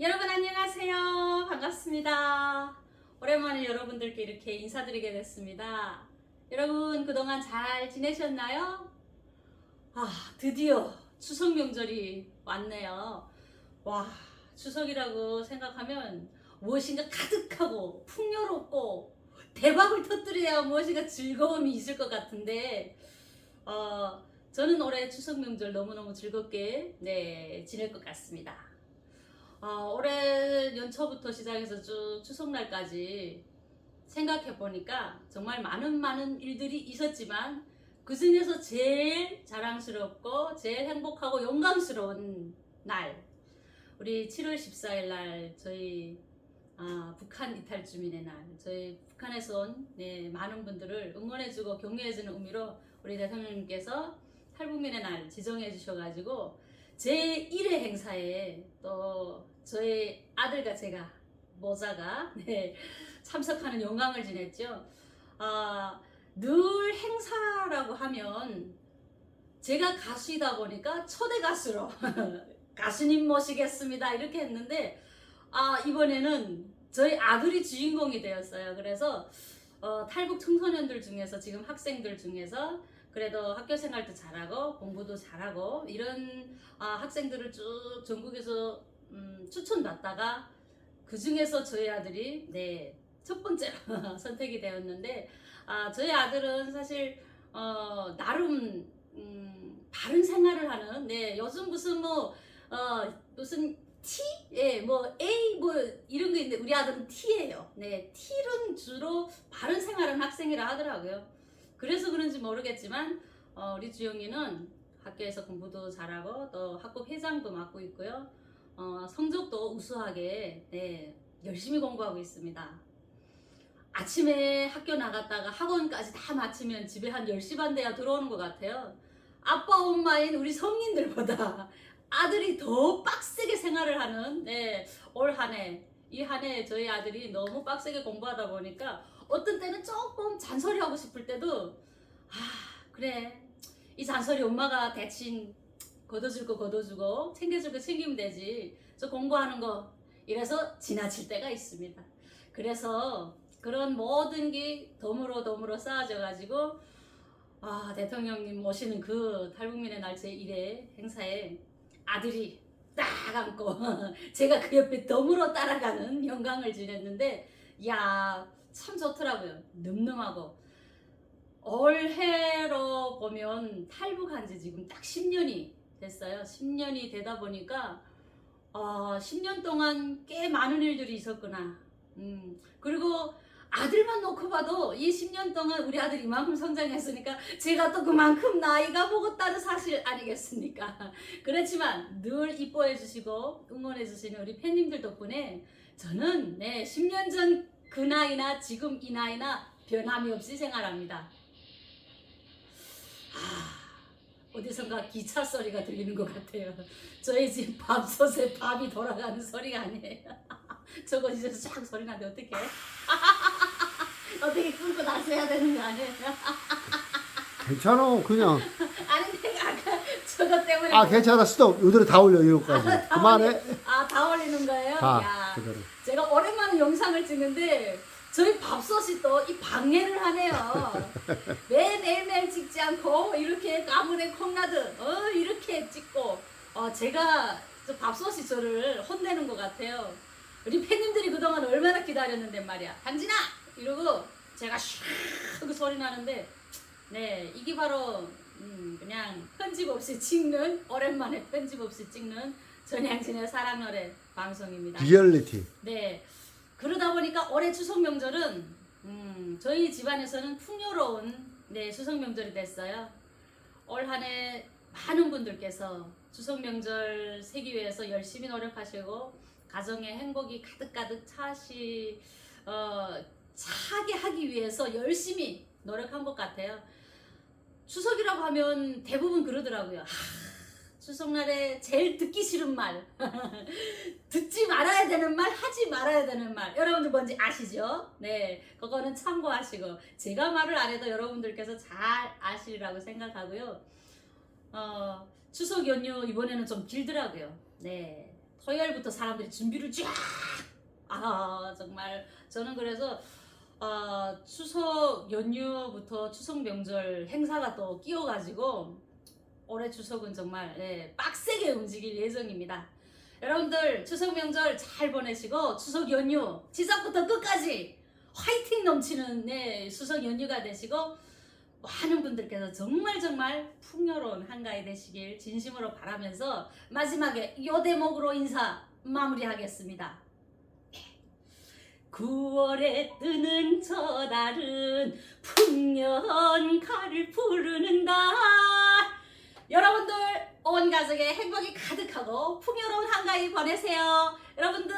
여러분 안녕하세요. 반갑습니다. 오랜만에 여러분들께 이렇게 인사드리게 됐습니다. 여러분 그동안 잘 지내셨나요? 아, 드디어 추석 명절이 왔네요. 와, 추석이라고 생각하면 무엇인가 가득하고 풍요롭고 대박을 터뜨려야 무엇인가 즐거움이 있을 것 같은데 어, 저는 올해 추석 명절 너무너무 즐겁게 네, 지낼 것 같습니다. 어, 올해 연초부터 시작해서 쭉 추석날까지 생각해 보니까 정말 많은 많은 일들이 있었지만 그 중에서 제일 자랑스럽고 제일 행복하고 영광스러운 날 우리 7월 14일 날 저희 아, 북한 이탈 주민의 날 저희 북한에서 온 네, 많은 분들을 응원해주고 격려해주는 의미로 우리 대통령님께서 탈북민의 날 지정해 주셔가지고 제 1회 행사에 또 저희 아들과 제가 모자가 네, 참석하는 영광을 지냈죠. 아, 늘 행사라고 하면 제가 가수이다 보니까 초대 가수로 가수님 모시겠습니다 이렇게 했는데 아 이번에는 저희 아들이 주인공이 되었어요. 그래서 어, 탈북 청소년들 중에서 지금 학생들 중에서 그래도 학교 생활도 잘하고 공부도 잘하고 이런 아, 학생들을 쭉 전국에서 음, 추천받다가 그 중에서 저희 아들이 네, 첫 번째로 선택이 되었는데 아, 저희 아들은 사실 어, 나름 음, 바른 생활을 하는 네, 요즘 무슨 뭐 어, 무슨 T, 예, 뭐 A 뭐 이런 거 있는데 우리 아들은 T예요. 네, T는 주로 바른 생활하는 학생이라 하더라고요. 그래서 그런지 모르겠지만 어, 우리 주영이는 학교에서 공부도 잘하고 또 학급 회장도 맡고 있고요. 어, 성적도 우수하게 네, 열심히 공부하고 있습니다. 아침에 학교 나갔다가 학원까지 다 마치면 집에 한 10시 반 돼야 들어오는 것 같아요. 아빠 엄마인 우리 성인들보다 아들이 더 빡세게 생활을 하는 네, 올 한 해. 이 한 해 저희 아들이 너무 빡세게 공부하다 보니까 어떤 때는 조금 잔소리하고 싶을 때도 아 그래 이 잔소리 엄마가 대신 걷어줄 거 걷어주고 챙겨줄 거 챙기면 되지. 저 공부하는 거. 이래서 지나칠 때가 있습니다. 그래서 그런 모든 게 덤으로 덤으로 쌓아져 가지고 아 대통령님 모시는 그 탈북민의 날 제 1회 행사에 아들이 딱 안고 제가 그 옆에 덤으로 따라가는 영광을 지냈는데 야 참 좋더라고요. 늠름하고. 올해로 보면 탈북한 지 지금 딱 10년이 됐어요 10년이 되다 보니까 어, 10년 동안 꽤 많은 일들이 있었구나 음, 그리고 아들만 놓고 봐도 이 10년 동안 우리 아들이 이만큼 성장했으니까 제가 또 그만큼 나이가 먹었다는 사실 아니겠습니까? 그렇지만 늘 이뻐해 주시고 응원해 주시는 우리 팬님들 덕분에 저는 네, 10년 전 그 나이나 지금 이 나이나 변함이 없이 생활합니다. 아, 어디선가 기차 소리가 들리는 것 같아요. 저희 집 밥솥에 밥이 돌아가는 소리가 아니에요. 저거 이제 쫙 소리 나는데 어떡해? 어떻게 끊고 나서야 되는 거 아니에요? 괜찮아 그냥 아니 내가 아까 저거 때문에 아 괜찮아 스톱 요대로 다 올려 여기까지 그만해 아다 올리는 거예요? 다 야, 그대로 제가 오랜만에 영상을 찍는데 저희 밥솥이 또 이 방해를 하네요. 매일매일 찍지 않고 이렇게 가문의 콩나드 어 이렇게 찍고 어 제가 저 밥솥이 저를 혼내는 것 같아요. 우리 팬님들이 그동안 얼마나 기다렸는데 말이야. 당진아 이러고 제가 슉 소리 나는데 네 이게 바로 음, 그냥 편집 없이 찍는 오랜만에 편집 없이 찍는 전향진의 사랑 노래 방송입니다. 리얼리티 네. 그러다 보니까 올해 추석 명절은 음, 저희 집안에서는 풍요로운 네, 추석 명절이 됐어요. 올 한 해 많은 분들께서 추석 명절 세기 위해서 열심히 노력하시고 가정에 행복이 가득가득 차시 어, 차게 하기 위해서 열심히 노력한 것 같아요. 추석이라고 하면 대부분 그러더라고요. 하, 추석날에 제일 듣기 싫은 말. 듣지 말아야 되는 말, 하지 말아야 되는 말. 여러분들 뭔지 아시죠? 네. 그거는 참고하시고. 제가 말을 안 해도 여러분들께서 잘 아시리라고 생각하고요. 어, 추석 연휴 이번에는 좀 길더라고요. 네. 토요일부터 사람들이 준비를 쫙. 아 정말 저는 그래서 어, 추석 연휴부터 추석 명절 행사가 또 끼어가지고 올해 추석은 정말 예, 빡세게 움직일 예정입니다. 여러분들 추석 명절 잘 보내시고 추석 연휴 시작부터 끝까지 화이팅 넘치는 네, 추석 연휴가 되시고 많은 분들께서 정말 정말 풍요로운 한가위 되시길 진심으로 바라면서 마지막에 요 대목으로 인사 마무리하겠습니다. 9월에 뜨는 저 달은 풍년가를 부르는 달 여러분들 온 가족의 행복이 가득하고 풍요로운 한가위 보내세요. 여러분들